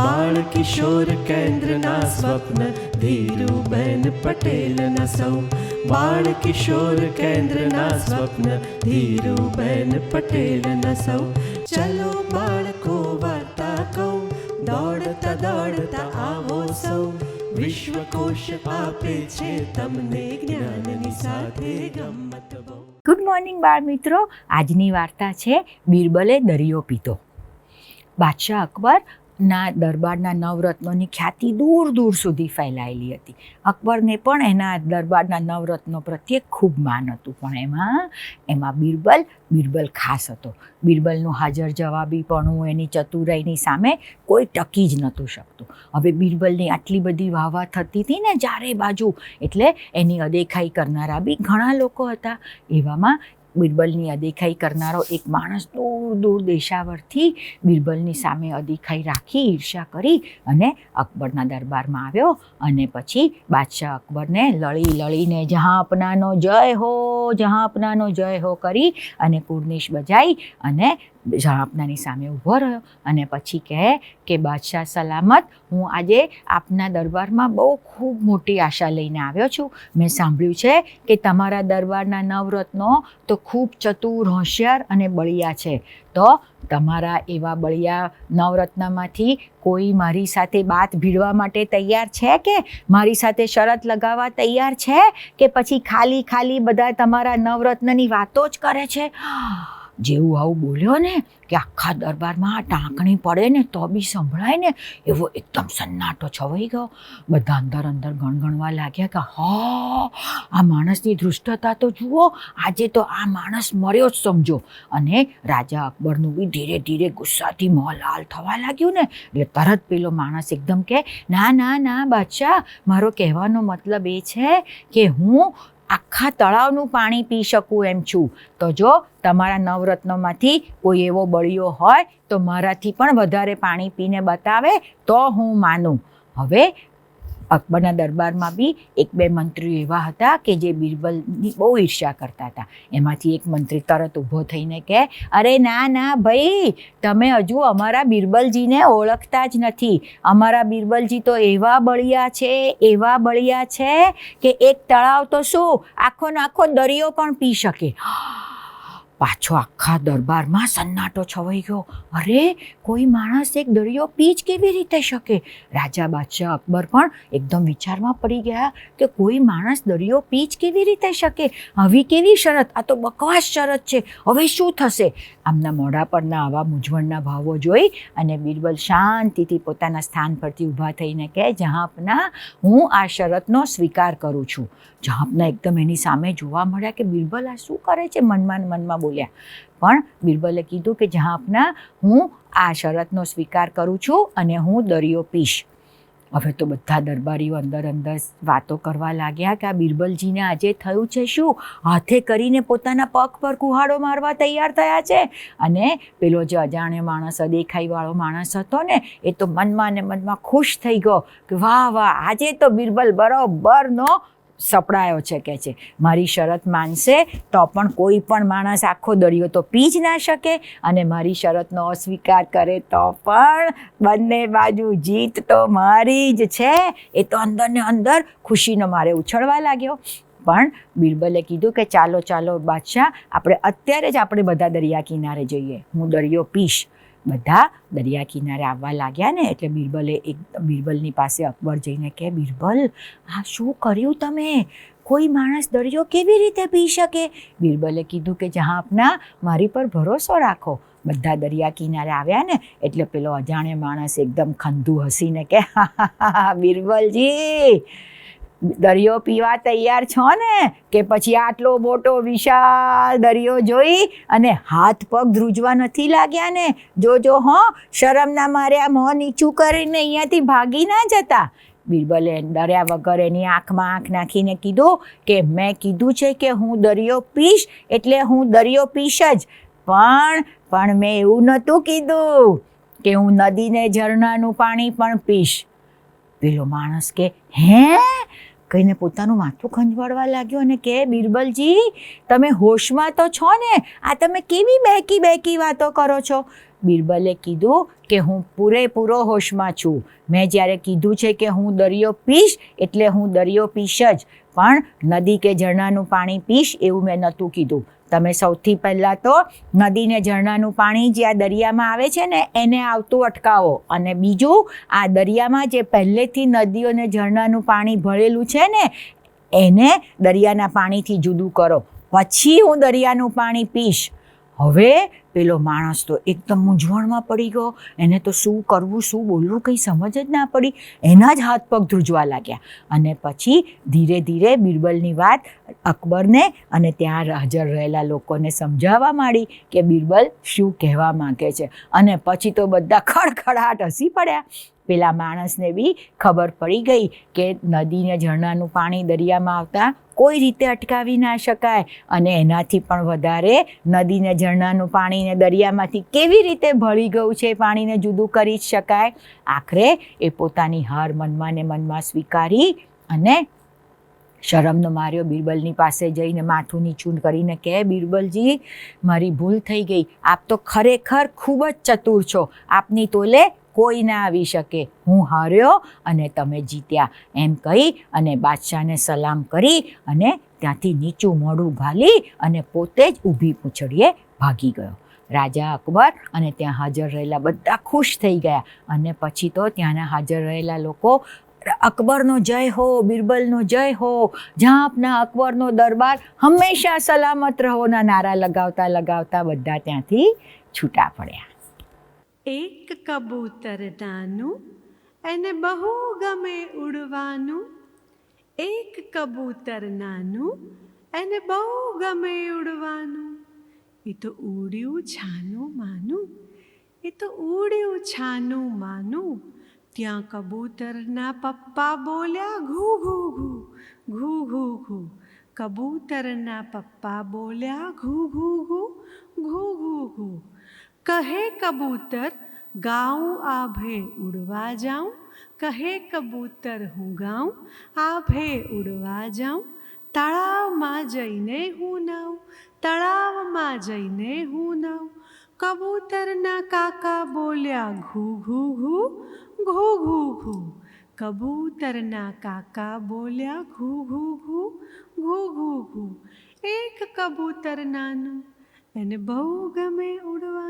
બાળ કિશોર કેન્દ્રના સ્વપ્ન ધીરુબેન પટેલના સૌ બાળ કિશોર કેન્દ્રના સ્વપ્ન ધીરુબેન પટેલના સૌ ચલો બાળકો વાર્તા કહું દોડતા દોડતા આવો સૌ વિશ્વકોશ આપે છે તમને જ્ઞાનની સાથે ગમત ગુડ મોર્નિંગ બાળ મિત્રો આજની વાર્તા છે, બિરબલે દરિયો પીતો બાદશાહ અકબર ના, દરબારના નવરત્નોની ખ્યાતિ દૂર દૂર સુધી ફેલાયેલી હતી. અકબરને પણ એના દરબારના નવરત્નો પ્રત્યે ખૂબ માન હતું. પણ એમાં એમાં બિરબલ બિરબલ ખાસ હતો. બિરબલનું હાજર જવાબી પણ એની ચતુરાઈની સામે કોઈ ટકી જ નહોતું શકતું. હવે બિરબલની આટલી બધી વાહવા થતી હતી ને, ચારે બાજુ, એટલે એની અદેખાઈ કરનારા બી ઘણા લોકો હતા. એવામાં બિરબલની અદેખાઈ કરનારો એક માણસ દૂર દૂર દેશાવરથી બિરબલની સામે અદેખાઈ રાખી ઈર્ષા કરી અને અકબરના દરબારમાં આવ્યો અને પછી બાદશાહ અકબરને લળી લળીને, જહાં અપનાનો જય હો, જહાં અપનાનો જય હો કરી અને કુર્નિશ બજાઈ અને જહાંપનાની સામે ઊભો રહ્યો અને પછી કહે કે, બાદશાહ સલામત, હું આજે આપના દરબારમાં બહુ ખૂબ મોટી આશા લઈને આવ્યો છું. મેં સાંભળ્યું છે કે તમારા દરબારના નવરત્નો તો ખૂબ ચતુર, હોશિયાર અને બળિયા છે. તો તમારા એવા બળિયા નવરત્નમાંથી કોઈ મારી સાથે બાત ભીડવા માટે તૈયાર છે કે? મારી સાથે શરત લગાવવા તૈયાર છે કે પછી ખાલી ખાલી બધા તમારા નવરત્નની વાતો જ કરે છે? જેવું આવું બોલ્યો ને કે આખા દરબારમાં ટાંકણી પડે ને તો બી સંભળાય ને, એવો એકદમ સન્નાટો છવાઈ ગયો. બધા અંદર અંદર ગણગણવા લાગ્યા કે, હા, આ માણસની ધૃષ્ટતા તો જુઓ, આજે તો આ માણસ મર્યો જ સમજો. અને રાજા અકબરનું બી ધીરે ધીરે ગુસ્સાથી મોં લાલ થવા લાગ્યું ને, એટલે તરત પેલો માણસ એકદમ કે, ના ના ના, બાદશાહ, મારો કહેવાનો મતલબ એ છે કે હું આખા તળાવનું પાણી પી શકું એમ છું. તો જો તમારા નવરત્નોમાંથી કોઈ એવો બળિયો હોય તો મારાથી પણ વધારે પાણી પીને બતાવે તો હું માનું. હવે અકબરના દરબારમાં બી એક બે મંત્રીઓ એવા હતા કે જે બિરબલની બહુ ઈર્ષ્યા કરતા હતા. એમાંથી એક મંત્રી તરત ઊભો થઈને કહે, અરે ના ના, ભાઈ, તમે હજુ અમારા બિરબલજીને ઓળખતા જ નથી. અમારા બિરબલજી તો એવા બળિયા છે, એવા બળિયા છે કે એક તળાવ તો શું આખો ને આખો દરિયો પણ પી શકે. પાછો આખા દરબારમાં સન્નાટો છવાઈ ગયો. અરે, કોઈ માણસ એક દરિયો પીચ કેવી રીતે શકે? રાજા બાદશાહ અકબર પણ એકદમ વિચારમાં પડી ગયા કે કોઈ માણસ દરિયો પીચ કેવી રીતે શકે? આવી કેવી શરત? આ તો બકવાસ શરત છે. હવે શું થશે? આમના મોઢા પરના આવા મૂંઝવણના ભાવો જોઈ અને બિરબલ શાંતિથી પોતાના સ્થાન પરથી ઊભા થઈને કહે, જહાંપના, હું આ શરતનો સ્વીકાર કરું છું. જહાંપના એકદમ એની સામે જોવા મળ્યા કે બિરબલ આ શું કરે છે? મનમાં મનમાં બોલ્યા. પણ બિરબલે કીધું કે જહાંપના હું આ શરતનો સ્વીકાર કરું છું અને હું દરિયો પીશ. હવે તો બધા દરબારીઓ અંદર અંદર વાતો કરવા લાગ્યા કે આ બિરબલજીને આજે થયું છે શું? હાથે કરીને પોતાના પગ પર કુહાડો મારવા તૈયાર થયા છે? અને પેલો જે અજાણ્યો માણસ, દેખાઈવાળો માણસ હતો ને, એ તો મનમાં ને મનમાં ખુશ થઈ ગયો કે, વાહ વાહ, આજે તો બિરબલ બરોબરનો સપડાયો છે કે છે. મારી શરત માનશે તો પણ કોઈ પણ માણસ આખો દરિયો તો પી જ ના શકે અને મારી શરતનો અસ્વીકાર કરે તો પણ બંને બાજુ જીત તો મારી જ છે. એ તો અંદરને અંદર ખુશીનો મારે ઉછળવા લાગ્યો. પણ બિરબલે કીધું કે ચાલો ચાલો બાદશાહ, આપણે અત્યારે જ આપણે બધા દરિયા કિનારે જઈએ. હું દરિયો પીશ. બધા દરિયા કિનારે આવવા લાગ્યા ને એટલે બિરબલે એક બિરબલની પાસે અકબર જઈને કે બિરબલ આ શું કર્યું તમે? કોઈ માણસ દરિયો કેવી રીતે પી શકે? બિરબલે કીધું કે જહાં આપના મારી પર ભરોસો રાખો. બધા દરિયા કિનારે આવ્યા ને એટલે પેલો અજાણે માણસ એકદમ ખંધુ હસીને કે "હા, હા, હા, હા, બિરબલજી. દરિયો પીવા તૈયાર છો ને? કે પછી આટલો મોટો વિશાળ દરિયો જોઈ અને હાથ પગ ધ્રુજવા નથી લાગ્યા ને? જોજો હો, શરમના મારે આ મોં નીચું કરીને અહીંયાથી ભાગી ના જતા. બિરબલે ડર્યા વગર એની આંખમાં આંખ નાખીને કીધું કે, મેં કીધું છે કે હું દરિયો પીશ, એટલે હું દરિયો પીશ જ. પણ પણ મેં એવું નહોતું કીધું કે હું નદીને ઝરણાનું પાણી પણ પીશ. પેલો માણસ કે, હે? કહીને પોતાનું માથું ખંજવાળવા લાગ્યો અને કે બિરબલજી, તમે હોશમાં તો છો ને? આ તમે કેવી બેકી બેકી વાતો કરો છો? બિરબલે કીધું કે હું પૂરેપૂરો હોશમાં છું. મેં જ્યારે કીધું છે કે હું દરિયો પીશ, એટલે હું દરિયો પીશ જ. પણ નદી કે ઝરણાનું પાણી પીશ એવું મેં નહોતું કીધું. તમે સૌથી પહેલાં તો નદીને ઝરણાનું પાણી જે આ દરિયામાં આવે છે ને, એને આવતું અટકાવો. અને બીજું, આ દરિયામાં જે પહેલેથી નદીઓને ઝરણાનું પાણી ભરેલું છે ને, એને દરિયાના પાણીથી જુદું કરો. પછી હું દરિયાનું પાણી પીશ. હવે પેલો માણસ તો એકદમ મૂંઝવણમાં પડી ગયો. એને તો શું કરવું, શું બોલવું કંઈ સમજ જ ના પડી. એના જ હાથ પગ ધ્રુજવા લાગ્યા. અને પછી ધીરે ધીરે બિરબલની વાત અકબરને અને ત્યાં હાજર રહેલા લોકોને સમજાવવા માંડી કે બિરબલ શું કહેવા માંગે છે. અને પછી તો બધા ખડખડાટ હસી પડ્યા. પેલા માણસને બી ખબર પડી ગઈ કે નદીને ઝરણાનું પાણી દરિયામાં આવતા કોઈ રીતે અટકાવી ના શકાય અને એનાથી પણ વધારે નદીને ઝરણાનું પાણીને દરિયામાંથી કેવી રીતે ભળી ગયું છે પાણીને જુદું કરી જ શકાય. આખરે એ પોતાની હાર મનમાં ને મનમાં સ્વીકારી અને શરમનો માર્યો બિરબલની પાસે જઈને માથું નીચું કરીને કહે, બિરબલજી, મારી ભૂલ થઈ ગઈ. આપ તો ખરેખર ખૂબ જ ચતુર છો. આપની તોલે કોઈ ના આવી શકે. હું હાર્યો અને તમે જીત્યા. એમ કહી અને બાદશાહને સલામ કરી અને ત્યાંથી નીચું મોઢું ઘાલી અને પોતે જ ઊભી પૂંછડીએ ભાગી ગયો. રાજા અકબર અને ત્યાં હાજર રહેલા બધા ખુશ થઈ ગયા અને પછી તો ત્યાંના હાજર રહેલા લોકો, અકબરનો જય હો, બિરબલનો જય હો ઝાંપના અકબરનો દરબાર હંમેશા સલામત રહોના નારા લગાવતા લગાવતા બધા ત્યાંથી છૂટા પડ્યા. એક કબૂતર નાનું એને બહુ ગમે ઉડવાનું. એક કબૂતર નાનું એને બહુ ગમે ઉડવાનું. એ તો ઉડ્યું છાનું માનું એ તો ઉડ્યું છાનું માનું. ત્યાં કબૂતરના પપ્પા બોલ્યા, ઘૂ ઘૂ ઘૂ ઘૂ ઘૂ ઘૂ. કબૂતરના પપ્પા બોલ્યા, ઘૂ ઘૂ ઘૂ ઘૂ ઘૂ ઘૂ. કહે કબૂતર, ગાઉં આભે ઉડવા જાઉં. કહે કબૂતર, હું ગાઉં આભે ઉડવા જાઉં. તળાવમાં જઈને હું નાઉં, તળાવમાં જઈને હું નાઉં. કબૂતરના કાકા બોલ્યા, ઘૂ ઘૂ ઘૂ ઘૂ ઘૂ ઘૂ. કબૂતરના કાકા બોલ્યા, ઘૂ ઘૂ ઘૂ ઘૂ ઘૂ ઘૂ. એક કબૂતર નાનું, એને બહુ ગમે ઉડવાનું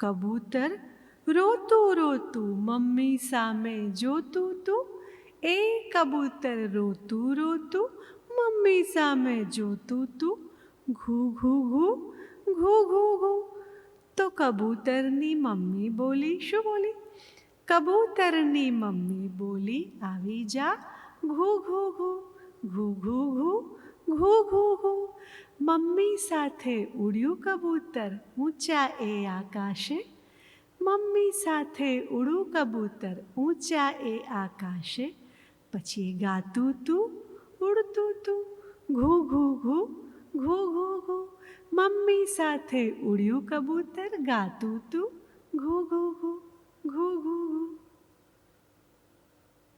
કબૂતર રોતું રોતું મમ્મી સામે જોતું તું, એ કબૂતર રોતું રોતું મમ્મી સામે જોતું તું. ઘૂ ઘૂ ઘૂ ઘૂ ઘૂ ઘૂ. તો કબૂતરની મમ્મી બોલી, શું બોલી? કબૂતરની મમ્મી બોલી, આવી જા. ઘૂ ઘૂ ઘૂ ઘૂ ઘૂ ઘૂ ઘૂ ઘૂ ઘૂ. મમ્મી સાથે ઉડ્યું કબૂતર ઊંચા એ આકાશે મમ્મી સાથે ઉડું કબૂતર ઊંચા એ આકાશે પછી ગાતું તું ઉડતું તું ઘૂ ઘૂ ઘૂ ઘૂ ઘૂ ઘૂ મમ્મી સાથે ઉડ્યું કબૂતર ગાતું તું ઘૂ ઘૂ ઘૂ ઘૂ ઘૂ